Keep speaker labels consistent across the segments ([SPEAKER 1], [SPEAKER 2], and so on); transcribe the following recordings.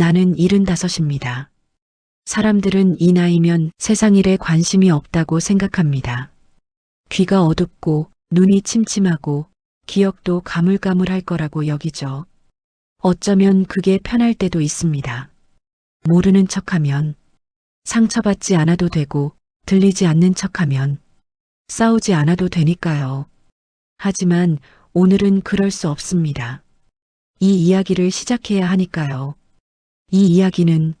[SPEAKER 1] 나는 75입니다. 사람들은 이 나이면 세상 일에 관심이 없다고 생각합니다. 귀가 어둡고 눈이 침침하고 기억도 가물가물할 거라고 여기죠. 어쩌면 그게 편할 때도 있습니다. 모르는 척하면 상처받지 않아도 되고 들리지 않는 척하면 싸우지 않아도 되니까요. 하지만 오늘은 그럴 수 없습니다. 이 이야기를 시작해야 하니까요. 이 이야기는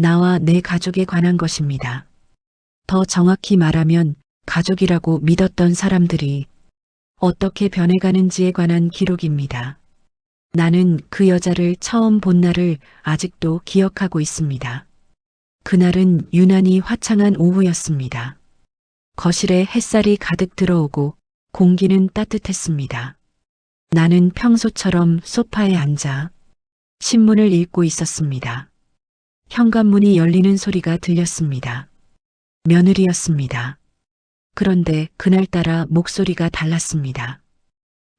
[SPEAKER 1] 나와 내 가족에 관한 것입니다. 더 정확히 말하면 가족이라고 믿었던 사람들이 어떻게 변해가는지에 관한 기록입니다. 나는 그 여자를 처음 본 날을 아직도 기억하고 있습니다. 그날은 유난히 화창한 오후였습니다. 거실에 햇살이 가득 들어오고 공기는 따뜻했습니다. 나는 평소처럼 소파에 앉아 신문을 읽고 있었습니다. 현관문이 열리는 소리가 들렸습니다. 며느리였습니다. 그런데 그날따라 목소리가 달랐습니다.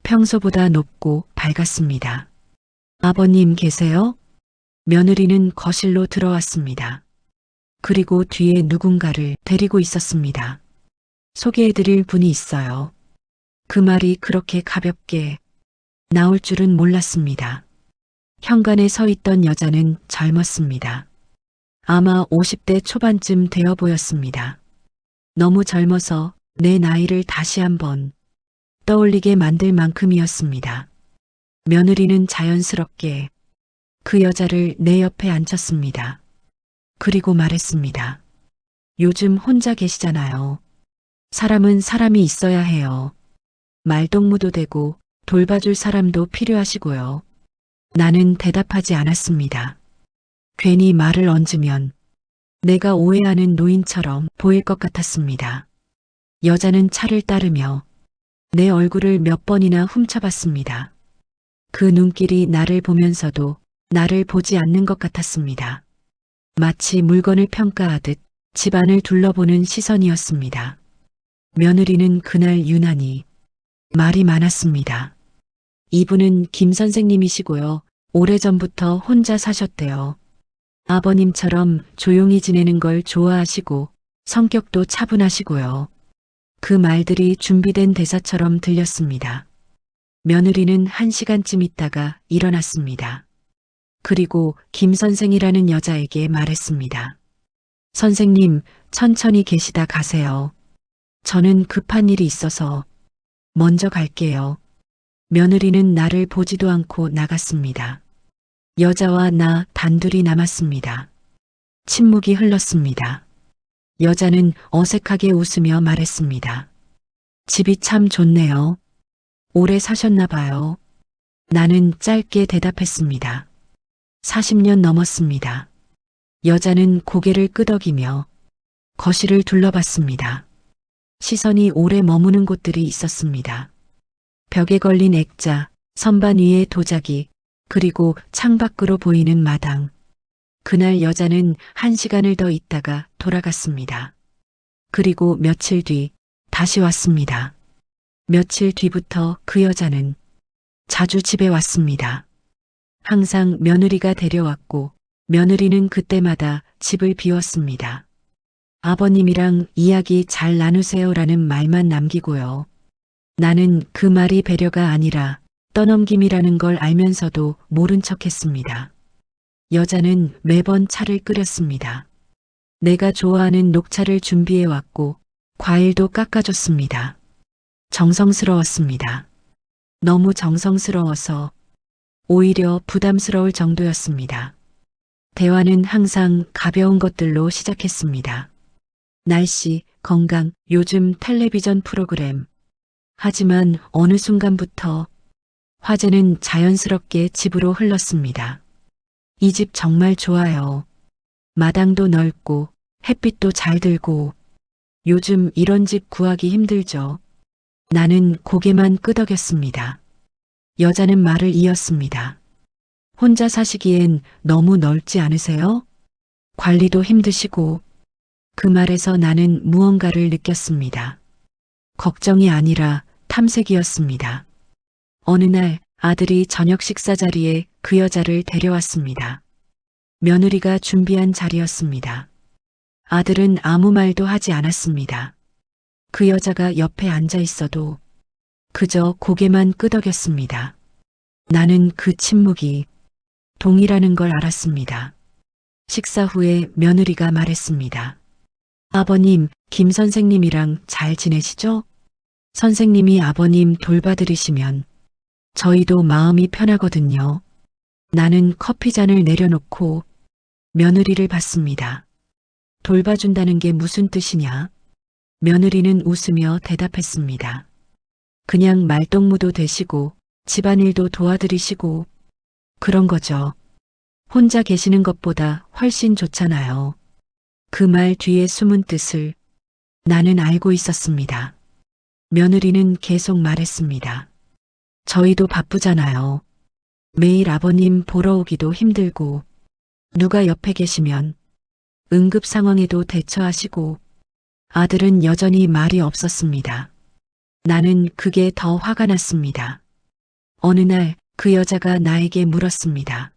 [SPEAKER 1] 평소보다 높고 밝았습니다. 아버님 계세요? 며느리는 거실로 들어왔습니다. 그리고 뒤에 누군가를 데리고 있었습니다. 소개해드릴 분이 있어요. 그 말이 그렇게 가볍게 나올 줄은 몰랐습니다. 현관에 서 있던 여자는 젊었습니다. 아마 50대 초반쯤 되어 보였습니다. 너무 젊어서 내 나이를 다시 한번 떠올리게 만들 만큼이었습니다. 며느리는 자연스럽게 그 여자를 내 옆에 앉혔습니다. 그리고 말했습니다. 요즘 혼자 계시잖아요. 사람은 사람이 있어야 해요. 말동무도 되고 돌봐줄 사람도 필요하시고요. 나는 대답하지 않았습니다. 괜히 말을 얹으면 내가 오해하는 노인처럼 보일 것 같았습니다. 여자는 차를 따르며 내 얼굴을 몇 번이나 훔쳐봤습니다. 그 눈길이 나를 보면서도 나를 보지 않는 것 같았습니다. 마치 물건을 평가하듯 집안을 둘러보는 시선이었습니다. 며느리는 그날 유난히 말이 많았습니다. 이분은 김 선생님이시고요. 오래전부터 혼자 사셨대요. 아버님처럼 조용히 지내는 걸 좋아하시고 성격도 차분하시고요. 그 말들이 준비된 대사처럼 들렸습니다. 며느리는 한 시간쯤 있다가 일어났습니다. 그리고 김 선생이라는 여자에게 말했습니다. 선생님, 천천히 계시다 가세요. 저는 급한 일이 있어서 먼저 갈게요. 며느리는 나를 보지도 않고 나갔습니다. 여자와 나 단둘이 남았습니다. 침묵이 흘렀습니다. 여자는 어색하게 웃으며 말했습니다. 집이 참 좋네요. 오래 사셨나 봐요. 나는 짧게 대답했습니다. 40년 넘었습니다. 여자는 고개를 끄덕이며 거실을 둘러봤습니다. 시선이 오래 머무는 곳들이 있었습니다. 벽에 걸린 액자, 선반 위에 도자기, 그리고 창밖으로 보이는 마당. 그날 여자는 한 시간을 더 있다가 돌아갔습니다. 그리고 며칠 뒤 다시 왔습니다. 며칠 뒤부터 그 여자는 자주 집에 왔습니다. 항상 며느리가 데려왔고 며느리는 그때마다 집을 비웠습니다. 아버님이랑 이야기 잘 나누세요라는 말만 남기고요. 나는 그 말이 배려가 아니라 떠넘김이라는 걸 알면서도 모른 척 했습니다. 여자는 매번 차를 끓였습니다. 내가 좋아하는 녹차를 준비해 왔고 과일도 깎아줬습니다. 정성스러웠습니다. 너무 정성스러워서 오히려 부담스러울 정도였습니다. 대화는 항상 가벼운 것들로 시작했습니다. 날씨, 건강, 요즘 텔레비전 프로그램. 하지만 어느 순간부터 화제는 자연스럽게 집으로 흘렀습니다. 이 집 정말 좋아요. 마당도 넓고 햇빛도 잘 들고 요즘 이런 집 구하기 힘들죠. 나는 고개만 끄덕였습니다. 여자는 말을 이었습니다. 혼자 사시기엔 너무 넓지 않으세요? 관리도 힘드시고 그 말에서 나는 무언가를 느꼈습니다. 걱정이 아니라 탐색이었습니다. 어느 날 아들이 저녁 식사 자리에 그 여자를 데려왔습니다. 며느리가 준비한 자리였습니다. 아들은 아무 말도 하지 않았습니다. 그 여자가 옆에 앉아 있어도 그저 고개만 끄덕였습니다. 나는 그 침묵이 동이라는 걸 알았습니다. 식사 후에 며느리가 말했습니다. 아버님, 김 선생님이랑 잘 지내시죠? 선생님이 아버님 돌봐드리시면 저희도 마음이 편하거든요. 나는 커피잔을 내려놓고 며느리를 봤습니다. 돌봐준다는 게 무슨 뜻이냐? 며느리는 웃으며 대답했습니다. 그냥 말동무도 되시고 집안일도 도와드리시고 그런 거죠. 혼자 계시는 것보다 훨씬 좋잖아요. 그 말 뒤에 숨은 뜻을 나는 알고 있었습니다. 며느리는 계속 말했습니다. 저희도 바쁘잖아요. 매일 아버님 보러 오기도 힘들고 누가 옆에 계시면 응급 상황에도 대처하시고 아들은 여전히 말이 없었습니다. 나는 그게 더 화가 났습니다. 어느 날 그 여자가 나에게 물었습니다.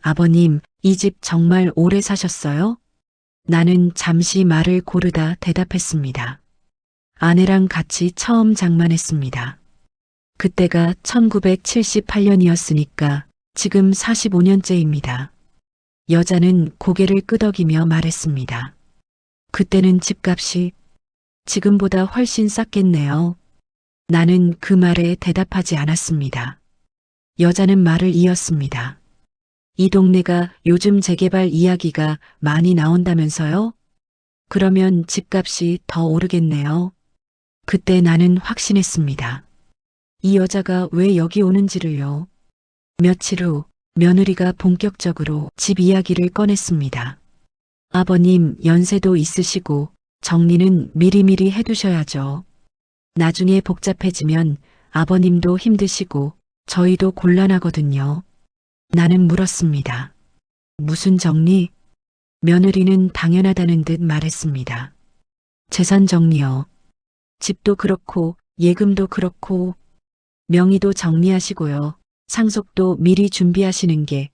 [SPEAKER 1] 아버님, 이 집 정말 오래 사셨어요? 나는 잠시 말을 고르다 대답했습니다. 아내랑 같이 처음 장만했습니다. 그때가 1978년이었으니까 지금 45년째입니다. 여자는 고개를 끄덕이며 말했습니다. 그때는 집값이 지금보다 훨씬 쌌겠네요. 나는 그 말에 대답하지 않았습니다. 여자는 말을 이었습니다. 이 동네가 요즘 재개발 이야기가 많이 나온다면서요? 그러면 집값이 더 오르겠네요. 그때 나는 확신했습니다. 이 여자가 왜 여기 오는지를요. 며칠 후 며느리가 본격적으로 집 이야기를 꺼냈습니다. 아버님 연세도 있으시고 정리는 미리미리 해두셔야죠. 나중에 복잡해지면 아버님도 힘드시고 저희도 곤란하거든요. 나는 물었습니다. 무슨 정리? 며느리는 당연하다는 듯 말했습니다. 재산 정리요. 집도 그렇고 예금도 그렇고 명의도 정리하시고요. 상속도 미리 준비하시는 게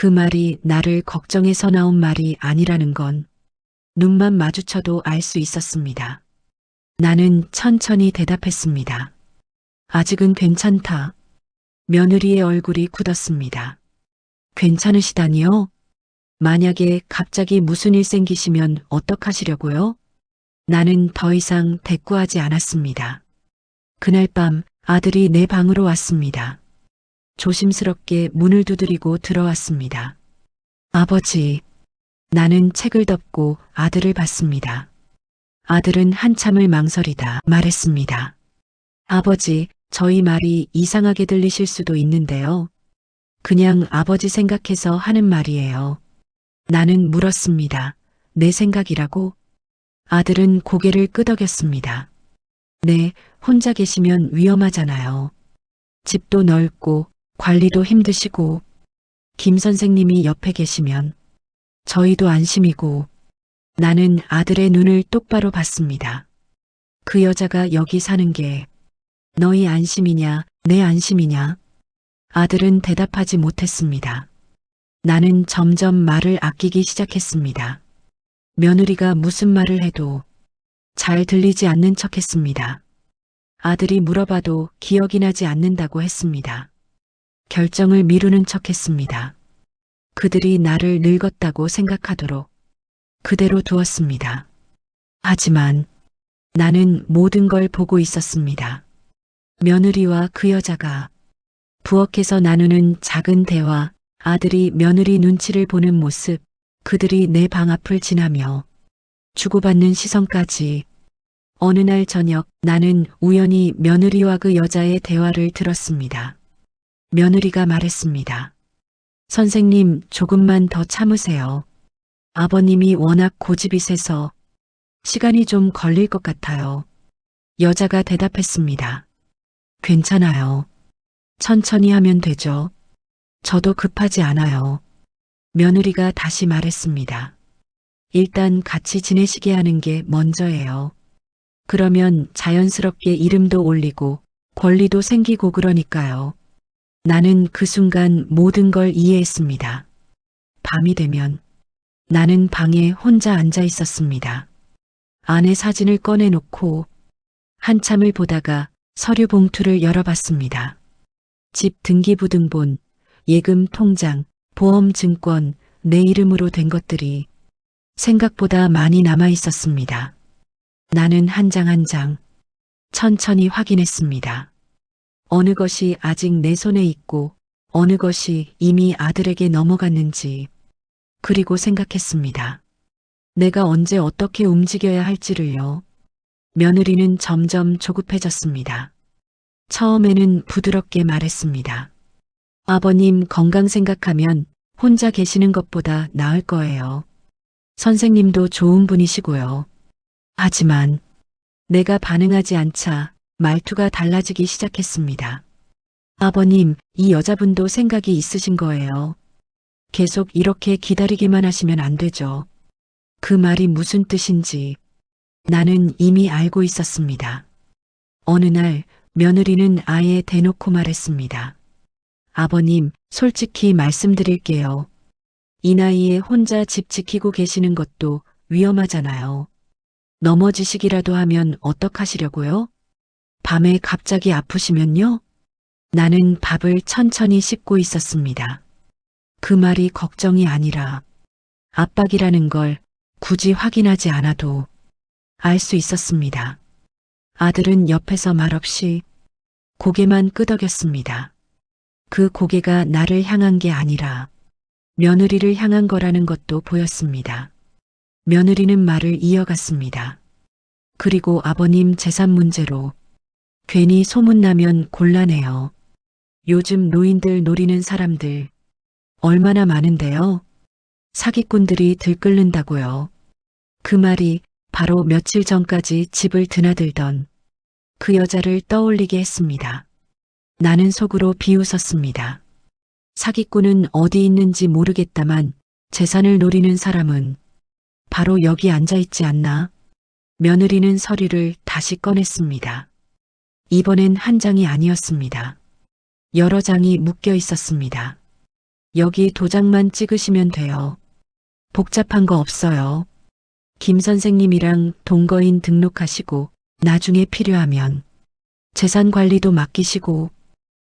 [SPEAKER 1] 그 말이 나를 걱정해서 나온 말이 아니라는 건 눈만 마주쳐도 알 수 있었습니다. 나는 천천히 대답했습니다. 아직은 괜찮다. 며느리의 얼굴이 굳었습니다. 괜찮으시다니요? 만약에 갑자기 무슨 일 생기시면 어떡하시려고요? 나는 더 이상 대꾸하지 않았습니다. 그날 밤 아들이 내 방으로 왔습니다. 조심스럽게 문을 두드리고 들어왔습니다. 아버지, 나는 책을 덮고 아들을 봤습니다. 아들은 한참을 망설이다 말했습니다. 아버지, 저희 말이 이상하게 들리실 수도 있는데요. 그냥 아버지 생각해서 하는 말이에요. 나는 물었습니다. 내 생각이라고? 아들은 고개를 끄덕였습니다. 네, 혼자 계시면 위험하잖아요. 집도 넓고 관리도 힘드시고 김 선생님이 옆에 계시면 저희도 안심이고 나는 아들의 눈을 똑바로 봤습니다. 그 여자가 여기 사는 게 너희 안심이냐 내 안심이냐 아들은 대답하지 못했습니다. 나는 점점 말을 아끼기 시작했습니다. 며느리가 무슨 말을 해도 잘 들리지 않는 척 했습니다. 아들이 물어봐도 기억이 나지 않는다고 했습니다. 결정을 미루는 척 했습니다. 그들이 나를 늙었다고 생각하도록 그대로 두었습니다. 하지만 나는 모든 걸 보고 있었습니다. 며느리와 그 여자가 부엌에서 나누는 작은 대화, 아들이 며느리 눈치를 보는 모습, 그들이 내 방 앞을 지나며 주고받는 시선까지 어느 날 저녁 나는 우연히 며느리와 그 여자의 대화를 들었습니다. 며느리가 말했습니다. 선생님, 조금만 더 참으세요. 아버님이 워낙 고집이 세서 시간이 좀 걸릴 것 같아요. 여자가 대답했습니다. 괜찮아요. 천천히 하면 되죠. 저도 급하지 않아요. 며느리가 다시 말했습니다. 일단 같이 지내시게 하는 게 먼저예요. 그러면 자연스럽게 이름도 올리고 권리도 생기고 그러니까요. 나는 그 순간 모든 걸 이해했습니다. 밤이 되면 나는 방에 혼자 앉아 있었습니다. 아내 사진을 꺼내놓고 한참을 보다가 서류 봉투를 열어봤습니다. 집 등기부등본, 예금 통장, 보험 증권, 내 이름으로 된 것들이 생각보다 많이 남아 있었습니다. 나는 한 장 한 장 천천히 확인했습니다. 어느 것이 아직 내 손에 있고 어느 것이 이미 아들에게 넘어갔는지 그리고 생각했습니다. 내가 언제 어떻게 움직여야 할지를요. 며느리는 점점 조급해졌습니다. 처음에는 부드럽게 말했습니다. 아버님 건강 생각하면 혼자 계시는 것보다 나을 거예요. 선생님도 좋은 분이시고요. 하지만 내가 반응하지 않자 말투가 달라지기 시작했습니다. 아버님, 이 여자분도 생각이 있으신 거예요. 계속 이렇게 기다리기만 하시면 안 되죠. 그 말이 무슨 뜻인지 나는 이미 알고 있었습니다. 어느 날 며느리는 아예 대놓고 말했습니다. 아버님, 솔직히 말씀드릴게요. 이 나이에 혼자 집 지키고 계시는 것도 위험하잖아요. 넘어지시기라도 하면 어떡하시려고요? 밤에 갑자기 아프시면요? 나는 밥을 천천히 씹고 있었습니다. 그 말이 걱정이 아니라 압박이라는 걸 굳이 확인하지 않아도 알 수 있었습니다. 아들은 옆에서 말없이 고개만 끄덕였습니다. 그 고개가 나를 향한 게 아니라 며느리를 향한 거라는 것도 보였습니다. 며느리는 말을 이어갔습니다. 그리고 아버님 재산 문제로 괜히 소문나면 곤란해요. 요즘 노인들 노리는 사람들 얼마나 많은데요. 사기꾼들이 들끓는다고요. 그 말이 바로 며칠 전까지 집을 드나들던 그 여자를 떠올리게 했습니다. 나는 속으로 비웃었습니다. 사기꾼은 어디 있는지 모르겠다만 재산을 노리는 사람은 바로 여기 앉아 있지 않나? 며느리는 서류를 다시 꺼냈습니다. 이번엔 한 장이 아니었습니다. 여러 장이 묶여 있었습니다. 여기 도장만 찍으시면 돼요. 복잡한 거 없어요. 김 선생님이랑 동거인 등록하시고 나중에 필요하면 재산 관리도 맡기시고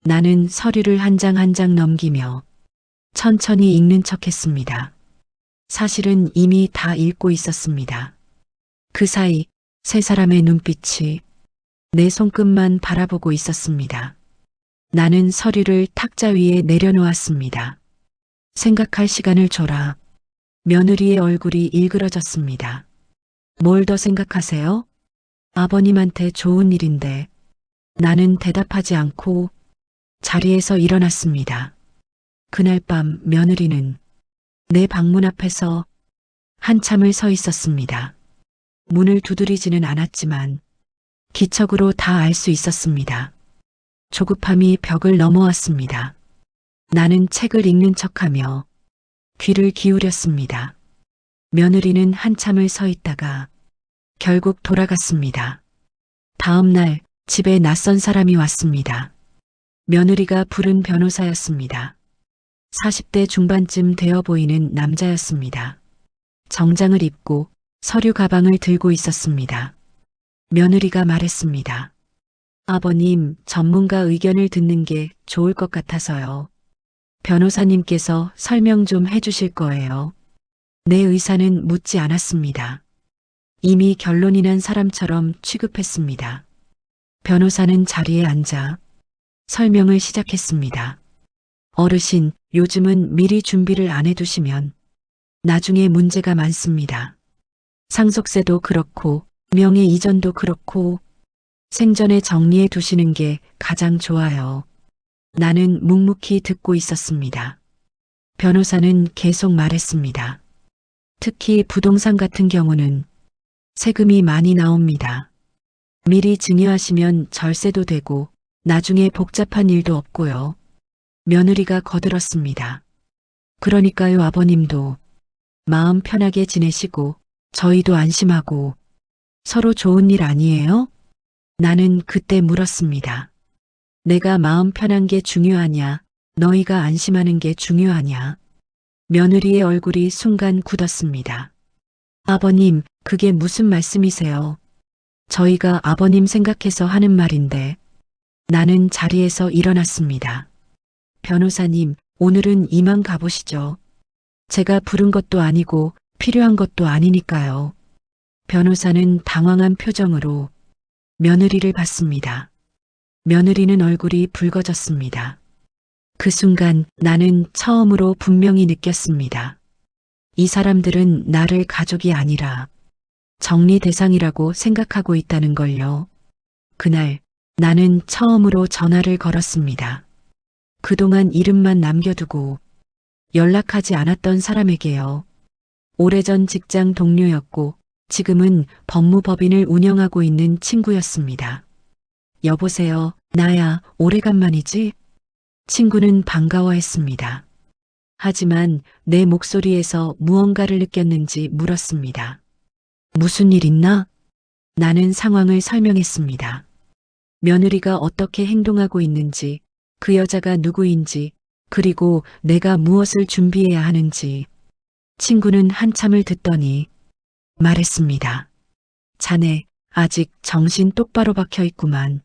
[SPEAKER 1] 나는 서류를 한 장 한 장 넘기며 천천히 읽는 척 했습니다. 사실은 이미 다 읽고 있었습니다. 그 사이 세 사람의 눈빛이 내 손끝만 바라보고 있었습니다. 나는 서류를 탁자 위에 내려놓았습니다. 생각할 시간을 줘라. 며느리의 얼굴이 일그러졌습니다. 뭘 더 생각하세요? 아버님한테 좋은 일인데 나는 대답하지 않고 자리에서 일어났습니다. 그날 밤 며느리는 내 방문 앞에서 한참을 서 있었습니다. 문을 두드리지는 않았지만 기척으로 다 알 수 있었습니다. 조급함이 벽을 넘어왔습니다. 나는 책을 읽는 척하며 귀를 기울였습니다. 며느리는 한참을 서 있다가 결국 돌아갔습니다. 다음 날 집에 낯선 사람이 왔습니다. 며느리가 부른 변호사였습니다. 40대 중반쯤 되어 보이는 남자였습니다. 정장을 입고 서류 가방을 들고 있었습니다. 며느리가 말했습니다. 아버님, 전문가 의견을 듣는 게 좋을 것 같아서요. 변호사님께서 설명 좀 해주실 거예요. 내 의사는 묻지 않았습니다. 이미 결론이 난 사람처럼 취급했습니다. 변호사는 자리에 앉아 설명을 시작했습니다. 어르신, 요즘은 미리 준비를 안 해두시면 나중에 문제가 많습니다. 상속세도 그렇고 명예 이전도 그렇고 생전에 정리해 두시는 게 가장 좋아요. 나는 묵묵히 듣고 있었습니다. 변호사는 계속 말했습니다. 특히 부동산 같은 경우는 세금이 많이 나옵니다. 미리 증여하시면 절세도 되고 나중에 복잡한 일도 없고요. 며느리가 거들었습니다. 그러니까요 아버님도 마음 편하게 지내시고 저희도 안심하고 서로 좋은 일 아니에요? 나는 그때 물었습니다. 내가 마음 편한 게 중요하냐, 너희가 안심하는 게 중요하냐. 며느리의 얼굴이 순간 굳었습니다. 아버님, 그게 무슨 말씀이세요? 저희가 아버님 생각해서 하는 말인데. 나는 자리에서 일어났습니다. 변호사님, 오늘은 이만 가보시죠. 제가 부른 것도 아니고 필요한 것도 아니니까요. 변호사는 당황한 표정으로 며느리를 봤습니다. 며느리는 얼굴이 붉어졌습니다. 그 순간 나는 처음으로 분명히 느꼈습니다. 이 사람들은 나를 가족이 아니라 정리 대상이라고 생각하고 있다는 걸요. 그날 나는 처음으로 전화를 걸었습니다. 그동안 이름만 남겨두고 연락하지 않았던 사람에게요. 오래전 직장 동료였고 지금은 법무법인을 운영하고 있는 친구였습니다. 여보세요, 나야, 오래간만이지? 친구는 반가워했습니다. 하지만 내 목소리에서 무언가를 느꼈는지 물었습니다. 무슨 일 있나? 나는 상황을 설명했습니다. 며느리가 어떻게 행동하고 있는지, 그 여자가 누구인지, 그리고 내가 무엇을 준비해야 하는지. 친구는 한참을 듣더니 말했습니다. 자네, 아직 정신 똑바로 박혀 있구만.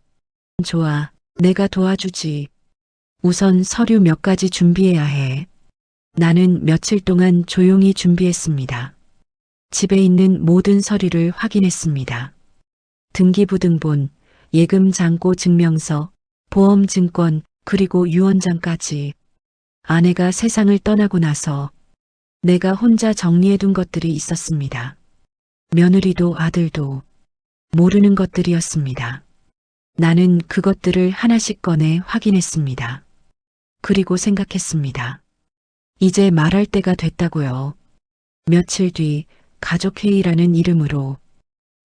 [SPEAKER 1] 좋아, 내가 도와주지. 우선 서류 몇 가지 준비해야 해. 나는 며칠 동안 조용히 준비했습니다. 집에 있는 모든 서류를 확인했습니다. 등기부등본, 예금 잔고 증명서, 보험 증권, 그리고 유언장까지. 아내가 세상을 떠나고 나서 내가 혼자 정리해둔 것들이 있었습니다. 며느리도 아들도 모르는 것들이었습니다. 나는 그것들을 하나씩 꺼내 확인했습니다. 그리고 생각했습니다. 이제 말할 때가 됐다고요. 며칠 뒤 가족회의라는 이름으로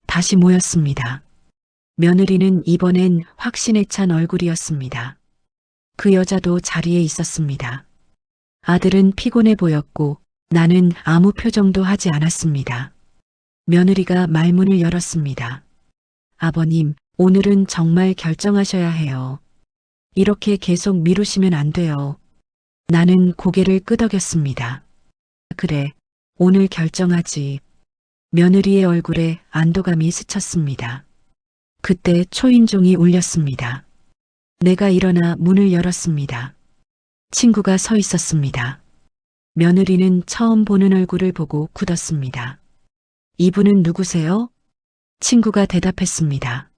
[SPEAKER 1] 다시 모였습니다. 며느리는 이번엔 확신에 찬 얼굴이었습니다. 그 여자도 자리에 있었습니다. 아들은 피곤해 보였고 나는 아무 표정도 하지 않았습니다. 며느리가 말문을 열었습니다. 아버님, 오늘은 정말 결정하셔야 해요. 이렇게 계속 미루시면 안 돼요. 나는 고개를 끄덕였습니다. 그래, 오늘 결정하지. 며느리의 얼굴에 안도감이 스쳤습니다. 그때 초인종이 울렸습니다. 내가 일어나 문을 열었습니다. 친구가 서 있었습니다. 며느리는 처음 보는 얼굴을 보고 굳었습니다. 이분은 누구세요? 친구가 대답했습니다.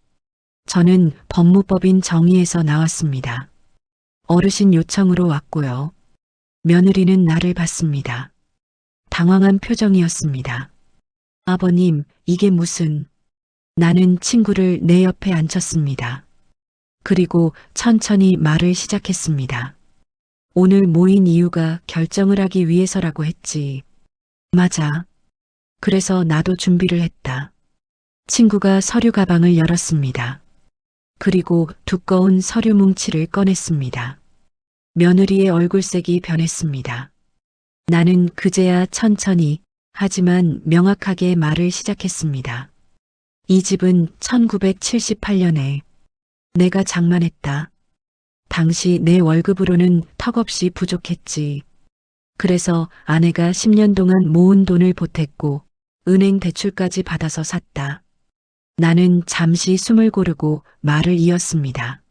[SPEAKER 1] 저는 법무법인 정의에서 나왔습니다. 어르신 요청으로 왔고요. 며느리는 나를 봤습니다. 당황한 표정이었습니다. 아버님, 이게 무슨... 나는 친구를 내 옆에 앉혔습니다. 그리고 천천히 말을 시작했습니다. 오늘 모인 이유가 결정을 하기 위해서라고 했지. 맞아. 그래서 나도 준비를 했다. 친구가 서류 가방을 열었습니다. 그리고 두꺼운 서류 뭉치를 꺼냈습니다. 며느리의 얼굴색이 변했습니다. 나는 그제야 천천히 하지만 명확하게 말을 시작했습니다. 이 집은 1978년에 내가 장만했다. 당시 내 월급으로는 턱없이 부족했지. 그래서 아내가 10년 동안 모은 돈을 보탰고 은행 대출까지 받아서 샀다. 나는 잠시 숨을 고르고 말을 이었습니다.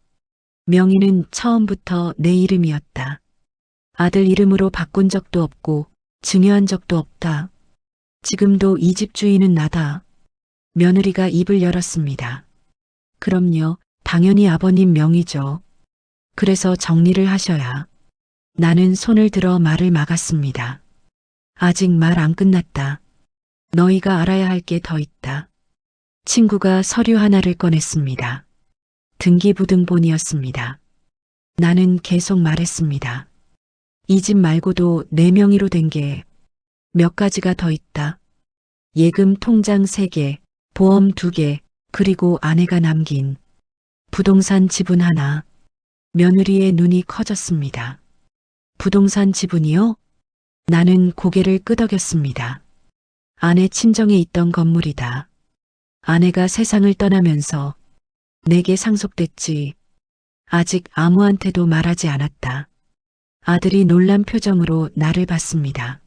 [SPEAKER 1] 명의는 처음부터 내 이름이었다. 아들 이름으로 바꾼 적도 없고 증여한 적도 없다. 지금도 이 집 주인은 나다. 며느리가 입을 열었습니다. 그럼요, 당연히 아버님 명의죠. 그래서 정리를 하셔야. 나는 손을 들어 말을 막았습니다. 아직 말 안 끝났다. 너희가 알아야 할 게 더 있다. 친구가 서류 하나를 꺼냈습니다. 등기부등본이었습니다. 나는 계속 말했습니다. 이 집 말고도 네 명의로 된 게 몇 가지가 더 있다. 예금 통장 3개, 보험 2개, 그리고 아내가 남긴 부동산 지분 하나. 며느리의 눈이 커졌습니다. 부동산 지분이요? 나는 고개를 끄덕였습니다. 아내 친정에 있던 건물이다. 아내가 세상을 떠나면서 내게 상속됐지. 아직 아무한테도 말하지 않았다. 아들이 놀란 표정으로 나를 봤습니다.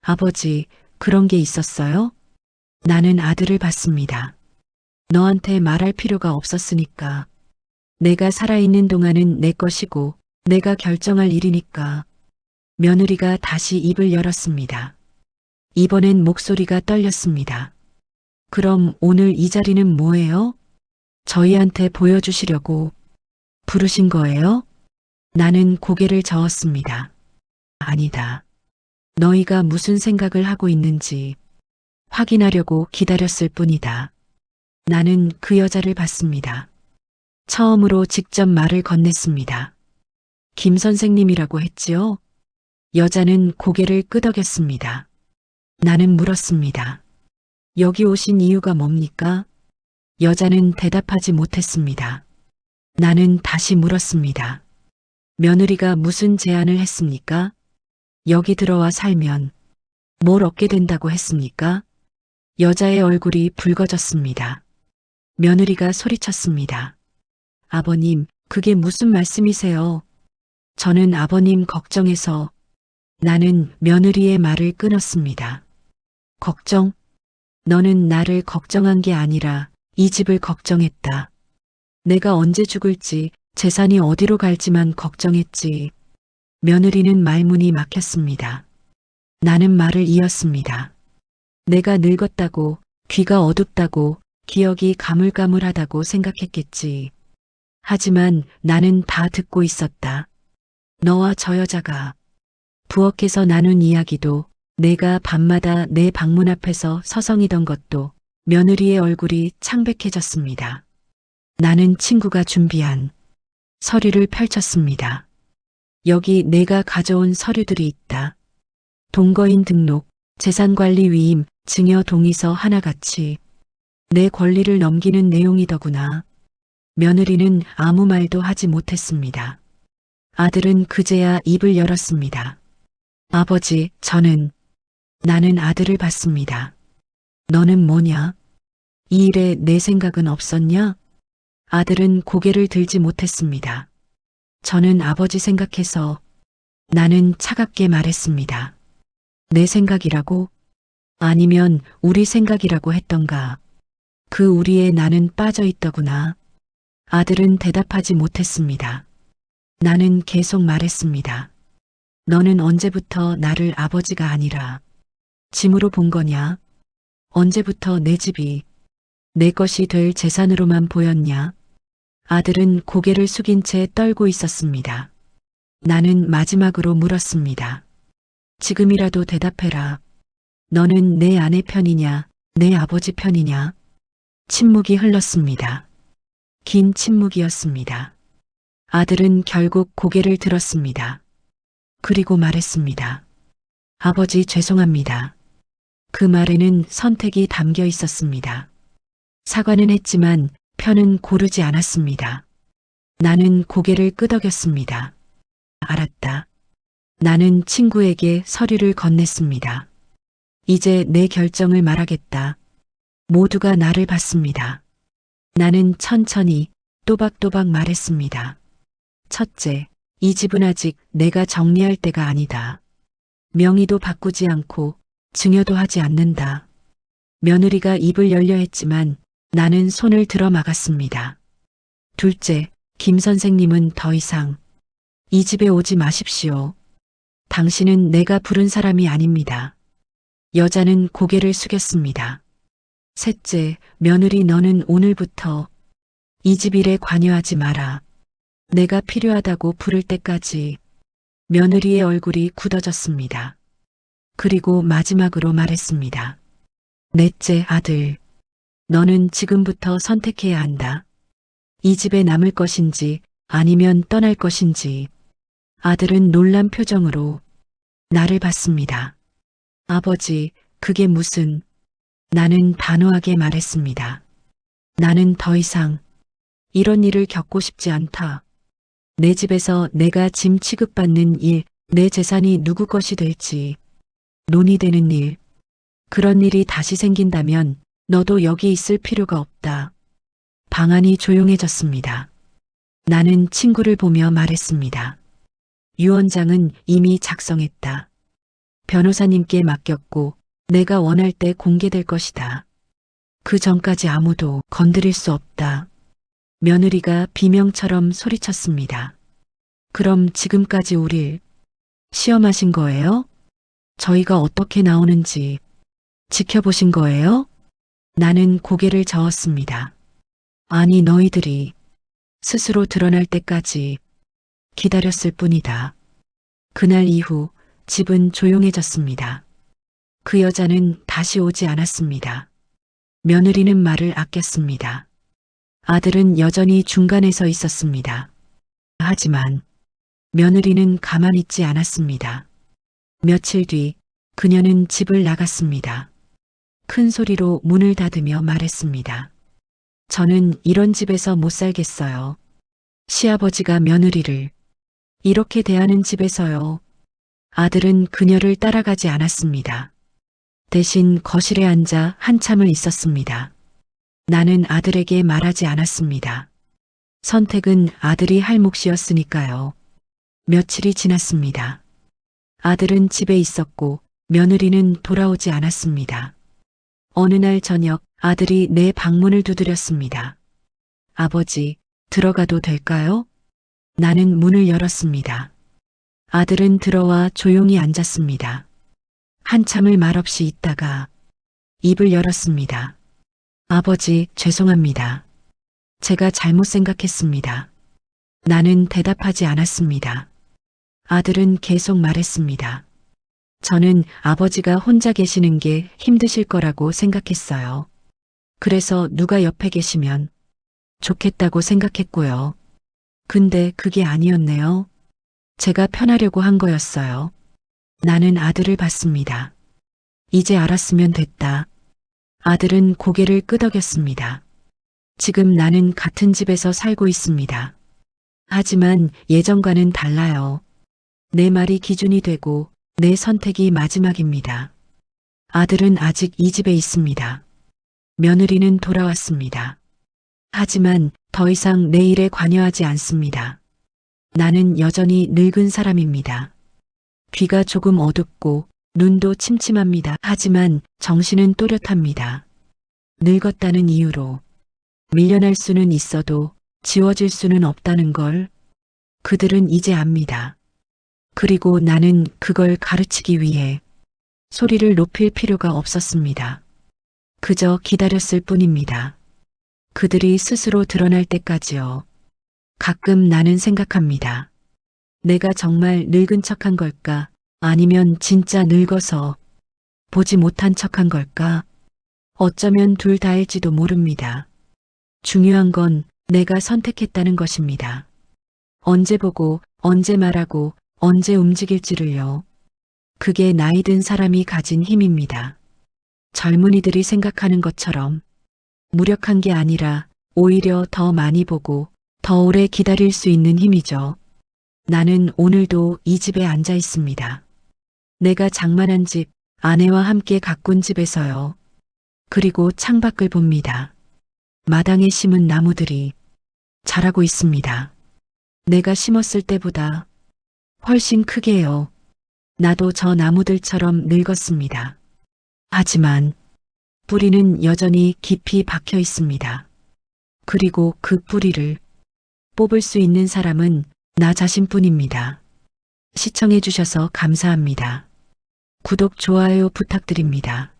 [SPEAKER 1] 아버지, 그런 게 있었어요? 나는 아들을 봤습니다. 너한테 말할 필요가 없었으니까. 내가 살아있는 동안은 내 것이고 내가 결정할 일이니까. 며느리가 다시 입을 열었습니다. 이번엔 목소리가 떨렸습니다. 그럼 오늘 이 자리는 뭐예요? 저희한테 보여주시려고 부르신 거예요? 나는 고개를 저었습니다. 아니다. 너희가 무슨 생각을 하고 있는지 확인하려고 기다렸을 뿐이다. 나는 그 여자를 봤습니다. 처음으로 직접 말을 건넸습니다. 김 선생님이라고 했지요? 여자는 고개를 끄덕였습니다. 나는 물었습니다. 여기 오신 이유가 뭡니까? 여자는 대답하지 못했습니다. 나는 다시 물었습니다. 며느리가 무슨 제안을 했습니까? 여기 들어와 살면 뭘 얻게 된다고 했습니까? 여자의 얼굴이 붉어졌습니다. 며느리가 소리쳤습니다. 아버님, 그게 무슨 말씀이세요? 저는 아버님 걱정해서 나는 며느리의 말을 끊었습니다. 걱정? 너는 나를 걱정한 게 아니라 이 집을 걱정했다. 내가 언제 죽을지 재산이 어디로 갈지만 걱정했지. 며느리는 말문이 막혔습니다. 나는 말을 이었습니다. 내가 늙었다고, 귀가 어둡다고, 기억이 가물가물하다고 생각했겠지. 하지만 나는 다 듣고 있었다. 너와 저 여자가 부엌에서 나눈 이야기도 내가 밤마다 내 방문 앞에서 서성이던 것도 며느리의 얼굴이 창백해졌습니다. 나는 친구가 준비한 서류를 펼쳤습니다. 여기 내가 가져온 서류들이 있다. 동거인 등록, 재산관리 위임, 증여 동의서 하나같이 내 권리를 넘기는 내용이더구나. 며느리는 아무 말도 하지 못했습니다. 아들은 그제야 입을 열었습니다. 아버지, 저는 나는 아들을 봤습니다. 너는 뭐냐? 이 일에 내 생각은 없었냐? 아들은 고개를 들지 못했습니다. 저는 아버지 생각해서 나는 차갑게 말했습니다. 내 생각이라고? 아니면 우리 생각이라고 했던가? 그 우리에 나는 빠져 있더구나. 아들은 대답하지 못했습니다. 나는 계속 말했습니다. 너는 언제부터 나를 아버지가 아니라 짐으로 본 거냐? 언제부터 내 집이 내 것이 될 재산으로만 보였냐? 아들은 고개를 숙인 채 떨고 있었습니다. 나는 마지막으로 물었습니다. 지금이라도 대답해라. 너는 내 아내 편이냐, 내 아버지 편이냐? 침묵이 흘렀습니다. 긴 침묵이었습니다. 아들은 결국 고개를 들었습니다. 그리고 말했습니다. 아버지 죄송합니다. 그 말에는 선택이 담겨 있었습니다. 사과는 했지만 편은 고르지 않았습니다. 나는 고개를 끄덕였습니다. 알았다. 나는 친구에게 서류를 건넸습니다. 이제 내 결정을 말하겠다. 모두가 나를 봤습니다. 나는 천천히 또박또박 말했습니다. 첫째, 이 집은 아직 내가 정리할 때가 아니다. 명의도 바꾸지 않고 증여도 하지 않는다. 며느리가 입을 열려 했지만 나는 손을 들어 막았습니다. 둘째, 김 선생님은 더 이상 이 집에 오지 마십시오. 당신은 내가 부른 사람이 아닙니다. 여자는 고개를 숙였습니다. 셋째, 며느리 너는 오늘부터 이 집 일에 관여하지 마라. 내가 필요하다고 부를 때까지 며느리의 얼굴이 굳어졌습니다. 그리고 마지막으로 말했습니다. 넷째 아들, 너는 지금부터 선택해야 한다. 이 집에 남을 것인지 아니면 떠날 것인지. 아들은 놀란 표정으로 나를 봤습니다. 아버지, 그게 무슨, 나는 단호하게 말했습니다. 나는 더 이상 이런 일을 겪고 싶지 않다. 내 집에서 내가 짐 취급받는 일, 내 재산이 누구 것이 될지 논의되는 일, 그런 일이 다시 생긴다면 너도 여기 있을 필요가 없다. 방안이 조용해졌습니다. 나는 친구를 보며 말했습니다. 유 원장은 이미 작성했다. 변호사님께 맡겼고 내가 원할 때 공개될 것이다. 그 전까지 아무도 건드릴 수 없다. 며느리가 비명처럼 소리쳤습니다. 그럼 지금까지 우릴 시험하신 거예요? 저희가 어떻게 나오는지 지켜보신 거예요? 나는 고개를 저었습니다. 아니, 너희들이 스스로 드러날 때까지 기다렸을 뿐이다. 그날 이후 집은 조용해졌습니다. 그 여자는 다시 오지 않았습니다. 며느리는 말을 아꼈습니다. 아들은 여전히 중간에 서 있었습니다. 하지만 며느리는 가만히 있지 않았습니다. 며칠 뒤 그녀는 집을 나갔습니다. 큰 소리로 문을 닫으며 말했습니다. 저는 이런 집에서 못 살겠어요. 시아버지가 며느리를 이렇게 대하는 집에서요. 아들은 그녀를 따라가지 않았습니다. 대신 거실에 앉아 한참을 있었습니다. 나는 아들에게 말하지 않았습니다. 선택은 아들이 할 몫이었으니까요. 며칠이 지났습니다. 아들은 집에 있었고 며느리는 돌아오지 않았습니다. 어느 날 저녁 아들이 내 방문을 두드렸습니다. 아버지, 들어가도 될까요? 나는 문을 열었습니다. 아들은 들어와 조용히 앉았습니다. 한참을 말없이 있다가 입을 열었습니다. 아버지, 죄송합니다. 제가 잘못 생각했습니다. 나는 대답하지 않았습니다. 아들은 계속 말했습니다. 저는 아버지가 혼자 계시는 게 힘드실 거라고 생각했어요. 그래서 누가 옆에 계시면 좋겠다고 생각했고요. 근데 그게 아니었네요. 제가 편하려고 한 거였어요. 나는 아들을 봤습니다. 이제 알았으면 됐다. 아들은 고개를 끄덕였습니다. 지금 나는 같은 집에서 살고 있습니다. 하지만 예전과는 달라요. 내 말이 기준이 되고 내 선택이 마지막입니다. 아들은 아직 이 집에 있습니다. 며느리는 돌아왔습니다. 하지만 더 이상 내 일에 관여하지 않습니다. 나는 여전히 늙은 사람입니다. 귀가 조금 어둡고 눈도 침침합니다. 하지만 정신은 또렷합니다. 늙었다는 이유로 밀려날 수는 있어도 지워질 수는 없다는 걸 그들은 이제 압니다. 그리고 나는 그걸 가르치기 위해 소리를 높일 필요가 없었습니다. 그저 기다렸을 뿐입니다. 그들이 스스로 드러날 때까지요. 가끔 나는 생각합니다. 내가 정말 늙은 척한 걸까? 아니면 진짜 늙어서 보지 못한 척한 걸까? 어쩌면 둘 다일지도 모릅니다. 중요한 건 내가 선택했다는 것입니다. 언제 보고, 언제 말하고, 언제 움직일지를요. 그게 나이 든 사람이 가진 힘입니다. 젊은이들이 생각하는 것처럼 무력한 게 아니라 오히려 더 많이 보고 더 오래 기다릴 수 있는 힘이죠. 나는 오늘도 이 집에 앉아 있습니다. 내가 장만한 집, 아내와 함께 가꾼 집에서요. 그리고 창밖을 봅니다. 마당에 심은 나무들이 자라고 있습니다. 내가 심었을 때보다 훨씬 크게요. 나도 저 나무들처럼 늙었습니다. 하지만 뿌리는 여전히 깊이 박혀 있습니다. 그리고 그 뿌리를 뽑을 수 있는 사람은 나 자신뿐입니다. 시청해주셔서 감사합니다. 구독, 좋아요 부탁드립니다.